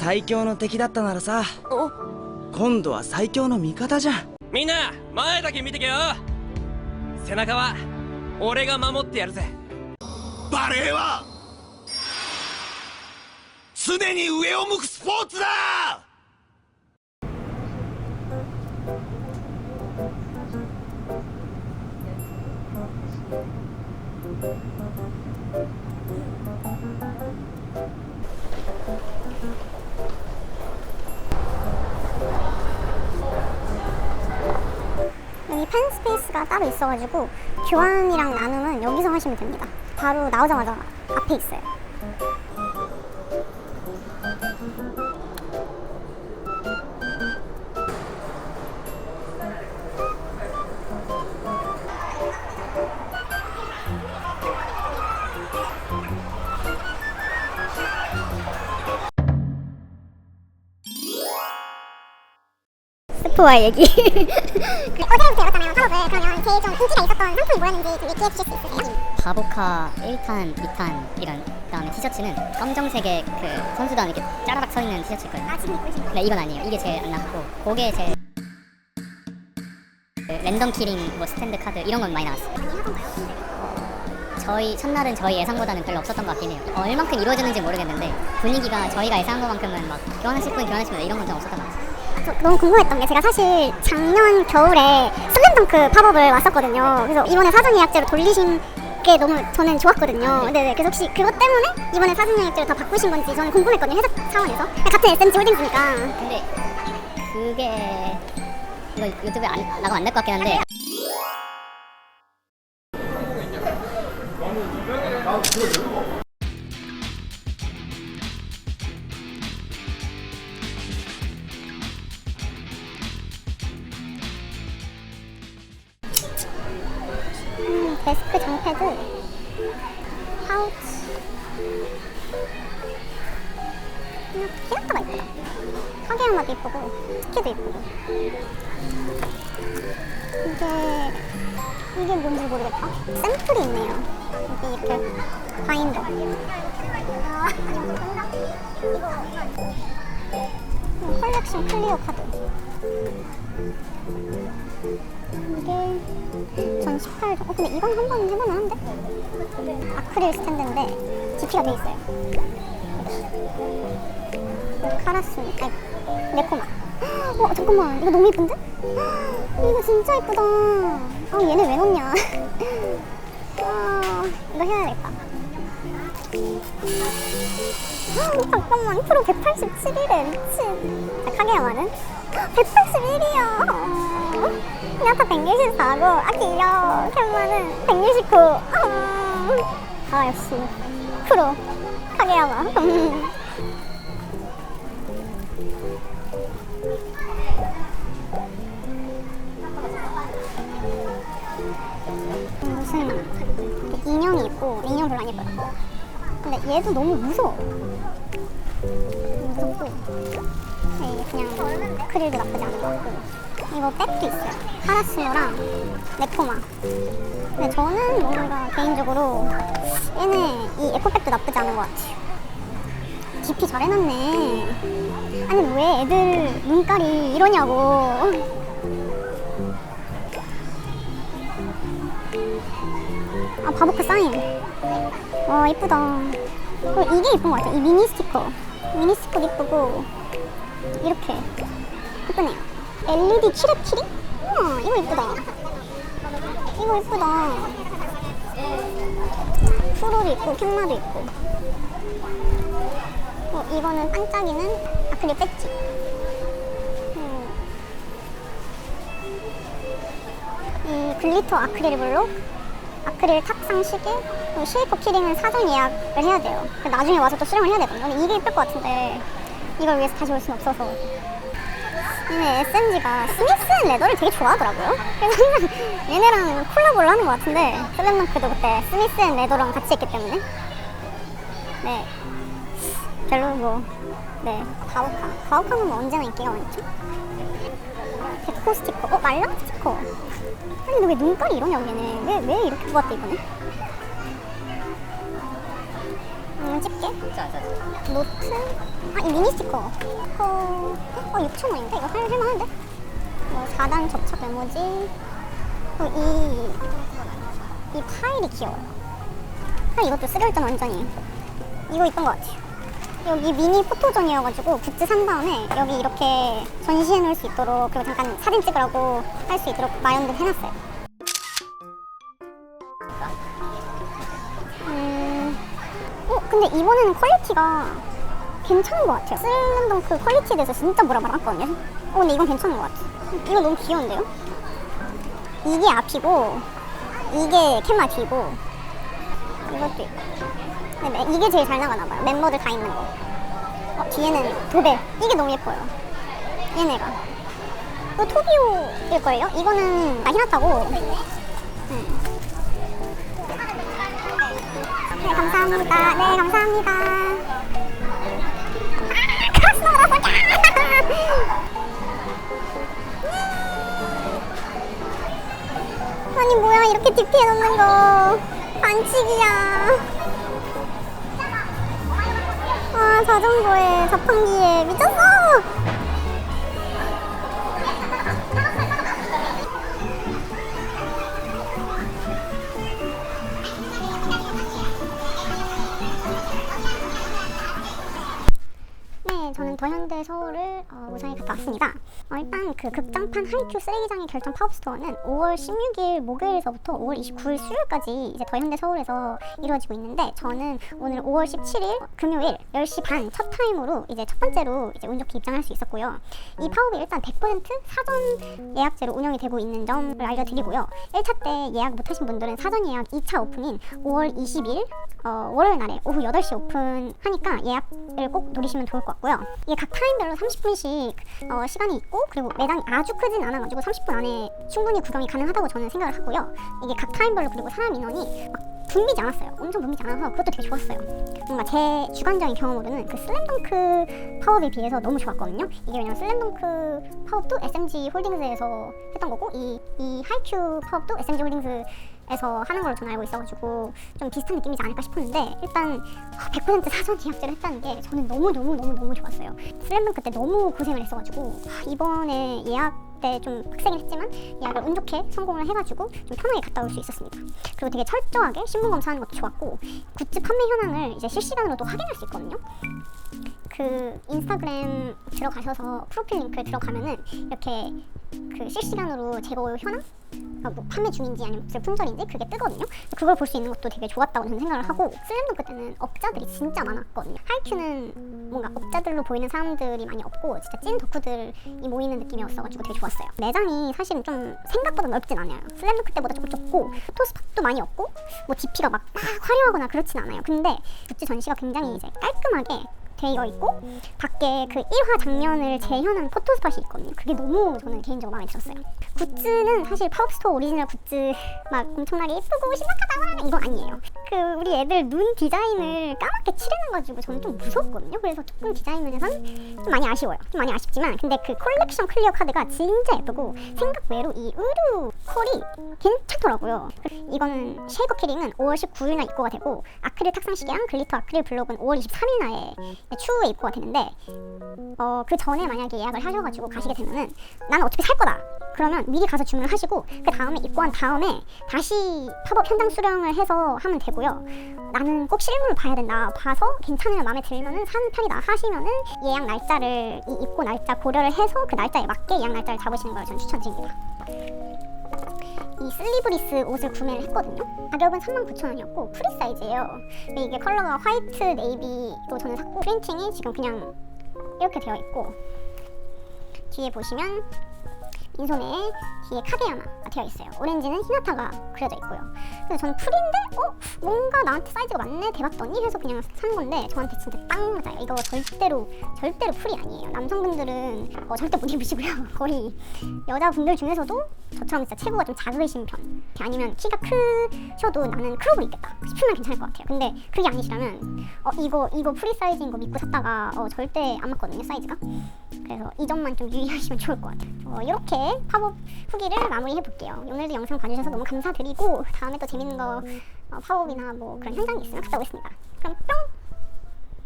最強の敵だったならさお？今度は最強の味方じゃん。みんな前だけ見てけよ。背中は俺が守ってやるぜ。バレーは常に上を向くスポーツだ 팬 스페이스가 따로 있어가지고 교환이랑 나눔은 여기서 하시면 됩니다. 바로 나오자마자 앞에 있어요. 스포와 얘기. 어제부터. 그러면 제일 좀 인기가 있었던 상품이 뭐였는지 좀 얘기해 주실 수 있으세요? 바보카 1탄, 2탄 이런 그다음에 티셔츠는 검정색에 그 선수단 이렇게 짜라락 서 있는 티셔츠 있거든요. 아, 지금 입고 계신 거. 네, 이건 아니에요. 이게 제일 안 나왔고 그게 제일 그 랜덤 키링 뭐 스탠드 카드 이런 건 많이 나왔어요. 많이 하던가요? 저희 첫날은 저희 예상보다는 별로 없었던 것 같긴 해요. 어, 얼만큼 이루어졌는지 모르겠는데 분위기가 저희가 예상한 것만큼은 막 교환하실 분 교환하시면 이런 건 좀 없었던 것 같아요. 저 너무 궁금했던 게 제가 사실 작년 겨울에 슬램덩크 팝업을 왔었거든요. 그래서 이번에 사전 예약제로 돌리신 게 너무 저는 좋았거든요. 네네. 그래서 혹시 그것 때문에 이번에 사전 예약제로 다 바꾸신 건지 저는 궁금했거든요. 회사 차원에서. 같은 SMG 홀딩스니까. 근데 그게 이거 유튜브에 안, 나가면 안 될 것 같긴 한데 파우치. 음, 키라타가 이쁘다. 카게야마도 이쁘고, 스키도 이쁘고. 이게, 이게 뭔지 모르겠다. 샘플이 있네요. 여기 이렇게 바인더. 음, 컬렉션 클리어 카드. 이게 전 18. 어 근데 이건 한 번 해볼 만한데? 아크릴 스탠드인데 GP가 돼 있어요. 카라스, 아니 네코마. 어 잠깐만 이거 너무 이쁜데? 이거 진짜 이쁘다. 아 얘네 왜 넣냐? 아 이거 해야겠다. 잠깐만 프로 187이래 미친. 자 카게야마는 181이야. 야타 164고 아 귀여워. 캔마는 169. 아 역시 프로 카게야마. 무슨 인형이 있고 인형 별로 안 예뻐요. 근데 얘도 너무 무서워. 무섭고 네, 그냥 크릴도 나쁘지 않은 것 같고 이거 백도 있어요. 카라스노랑 네코마. 근데 저는 뭔가 개인적으로 얘네 이 에코백도 나쁘지 않은 것 같아요. DP 잘 해놨네. 아니 왜 애들 눈깔이 이러냐고. 아 바보크 사인. 와 이쁘다. 그리고 이게 이쁜 것 같아. 이 미니 스티커. 미니 스티커도 이쁘고 이렇게 이쁘네요. LED 칠흑 키링? 우와 이거 이쁘다. 이거 이쁘다. 프로도 있고 캔마도 있고. 어, 이거는 반짝이는 아크릴 배지. 음. 이 글리터 아크릴 블록, 아크릴 탁상 시계, 쉐이퍼 키링은 사전 예약을 해야 돼요. 나중에 와서 또 수령을 해야 되거든요. 이게 예쁠 것 같은데 이걸 위해서 다시 올 순 없어서. 얘네 SMG가 스미스 앤 레더를 되게 좋아하더라고요. 그래서 항상 얘네랑 콜라보를 하는 것 같은데 슬램덩크도 그때 스미스 앤 레더랑 같이 했기 때문에. 네. 별로 뭐 네. 가오카 가오카는 뭐 언제나 인기가 많죠. 데코 스티커 어 말랑 스티커 아니 너 왜 눈깔이 이러냐고 얘네 왜, 왜 이렇게 뽑았대 이번에 찍게. 진짜 안 사지. 노트? 아, 이 미니 스티커. 어, 어 6,000원인데? 이거 할, 할만한데? 뭐 4단 접착 메모지. 어, 이, 이 파일이 귀여워요. 아, 이것도 쓰레기전 완전히. 이거 이쁜 것 같아요. 여기 미니 포토존이어가지고 굿즈 산 다음에 여기 이렇게 전시해 놓을 수 있도록 그리고 잠깐 사진 찍으라고 할 수 있도록 마련도 해놨어요. 근데 이번에는 퀄리티가 괜찮은 것 같아요. 슬램덩크 퀄리티에 대해서 진짜 뭐라 말았거든요. 어, 근데 이건 괜찮은 것 같아. 이거 너무 귀여운데요? 이게 앞이고, 이게 캠마 뒤고, 이것도 있고. 근데 매- 이게 제일 잘 나가나 봐요. 멤버들 다 있는 거. 어, 뒤에는 도배. 이게 너무 예뻐요. 얘네가. 또 토비오일걸요? 이거는 나 히나타고. 음. 감사합니다. 네, 감사합니다. 아니 뭐야 이렇게 DP에 넣는 거 반칙이야. 아 자전거에 자판기에 미쳤어. for 더현대 서울을 어, 무사히 갔다 왔습니다. 어, 일단 그 극장판 하이큐 쓰레기장의 결정 팝업스토어는 5월 16일 목요일서부터 5월 29일 수요일까지 이제 더현대 서울에서 이루어지고 있는데 저는 오늘 5월 17일 금요일 10시 반 첫 타임으로 이제 첫 번째로 이제 운 좋게 입장할 수 있었고요. 이 팝업이 일단 100% 사전 예약제로 운영이 되고 있는 점을 알려드리고요. 1차 때 예약 못하신 분들은 사전 예약 2차 오픈인 5월 20일 어, 월요일 날에 오후 8시 오픈하니까 예약을 꼭 노리시면 좋을 것 같고요. 이게 각 타임별로 30분씩 어, 시간이 있고 그리고 매장이 아주 크진 않아가지고 30분 안에 충분히 구경이 가능하다고 저는 생각을 하고요. 이게 각 타임별로 그리고 사람 인원이 막 붐비지 않았어요. 엄청 붐비지 않아서 그것도 되게 좋았어요. 뭔가 제 주관적인 경험으로는 그 슬램덩크 파업에 비해서 너무 좋았거든요. 이게 왜냐면 슬램덩크 파업도 SMG 홀딩스에서 했던 거고 이, 이 하이큐 파업도 SMG 홀딩스 에서 하는 걸로 저는 알고 있어가지고 좀 비슷한 느낌이지 않을까 싶었는데 일단 100% 사전 예약제를 했다는 게 저는 너무 너무 너무 너무 좋았어요. 슬램덩크 때 너무 고생을 했어가지고 이번에 예약 때좀 빡세긴 했지만 예약을 운 좋게 성공을 해가지고 좀 편하게 갔다 올 수 있었습니다. 그리고 되게 철저하게 신분 검사하는 것도 좋았고 굿즈 판매 현황을 이제 실시간으로도 확인할 수 있거든요. 그 인스타그램 들어가셔서 프로필 링크 들어가면은 이렇게 그 실시간으로 재고 현황 아, 뭐 판매 중인지 아니면 품절인지 그게 뜨거든요. 그걸 볼 수 있는 것도 되게 좋았다고 저는 생각을 하고 슬램덩크 때는 업자들이 진짜 많았거든요. 하이큐는 뭔가 업자들로 보이는 사람들이 많이 없고 진짜 찐 덕후들이 모이는 느낌이었어가지고 되게 좋았어요. 매장이 사실은 좀 생각보다 넓진 않아요. 슬램덩크 때보다 조금 좁고 포토스팟도 많이 없고 뭐 DP가 막, 막 화려하거나 그렇진 않아요. 근데 굿즈 전시가 굉장히 이제 깔끔하게 되어 있고 밖에 그 1화 장면을 재현한 포토스팟이 있거든요. 그게 너무 저는 개인적으로 마음에 들었어요. 굿즈는 사실 팝스토어 오리지널 굿즈 막 엄청나게 예쁘고 신박하다 이거 아니에요. 그 우리 애들 눈 디자인을 까맣게 칠해놔 가지고 저는 좀 무섭거든요. 그래서 조금 디자인 면에서는 좀 많이 아쉬워요. 좀 많이 아쉽지만 근데 그 컬렉션 클리어 카드가 진짜 예쁘고 생각 외로 이 의류 컬이 괜찮더라고요. 이거는 쉐이커 키링은 5월 19일 날 입고가 되고 아크릴 탁상시계랑 글리터 아크릴 블록은 5월 23일 날에 추후에 입고가 되는데 어, 그 전에 만약에 예약을 하셔가지고 가시게 되면은 나는 어차피 살 거다. 그러면 미리 가서 주문을 하시고 그 다음에 입고한 다음에 다시 팝업 현장 수령을 해서 하면 되고 요. 나는 꼭 실물을 봐야 된다. 봐서 괜찮으면 마음에 들면은 사는 편이다 하시면은 예약 날짜를 이 입고 날짜 고려를 해서 그 날짜에 맞게 예약 날짜를 잡으시는 걸 저는 추천드립니다. 이 슬리브리스 옷을 구매를 했거든요. 가격은 39,000원이었고 프리 사이즈예요. 근데 이게 컬러가 화이트 네이비로 저는 샀고 프린팅이 지금 그냥 이렇게 되어 있고 뒤에 보시면 인소매에 뒤에 카게야마가 되어 있어요. 오렌지는 히나타가 그려져 있고요. 그래서 저는 풀인데 어 뭔가 나한테 사이즈가 맞네 대봤더니 해서 그냥 산 건데 저한테 진짜 딱 맞아요. 이거 절대로 절대로 풀이 아니에요. 남성분들은 어, 절대 못 입으시고요. 거의 여자분들 중에서도 저처럼 진짜 체구가 좀 작으신 편 아니면 키가 크셔도 나는 크롭을 입겠다 싶으면 괜찮을 것 같아요. 근데 그게 아니시라면 어 이거 이거 프리 사이즈인 거 믿고 샀다가 어, 절대 안 맞거든요 사이즈가. 그래서 이 점만 좀 유의하시면 좋을 것 같아요. 어, 이렇게 팝업 후기를 마무리해 볼게요. 오늘도 영상 봐주셔서 너무 감사드리고 다음에 또 재밌는 거 어, 팝업이나 뭐 그런 현장이 있으면 갔다 오겠습니다. 그럼 뿅!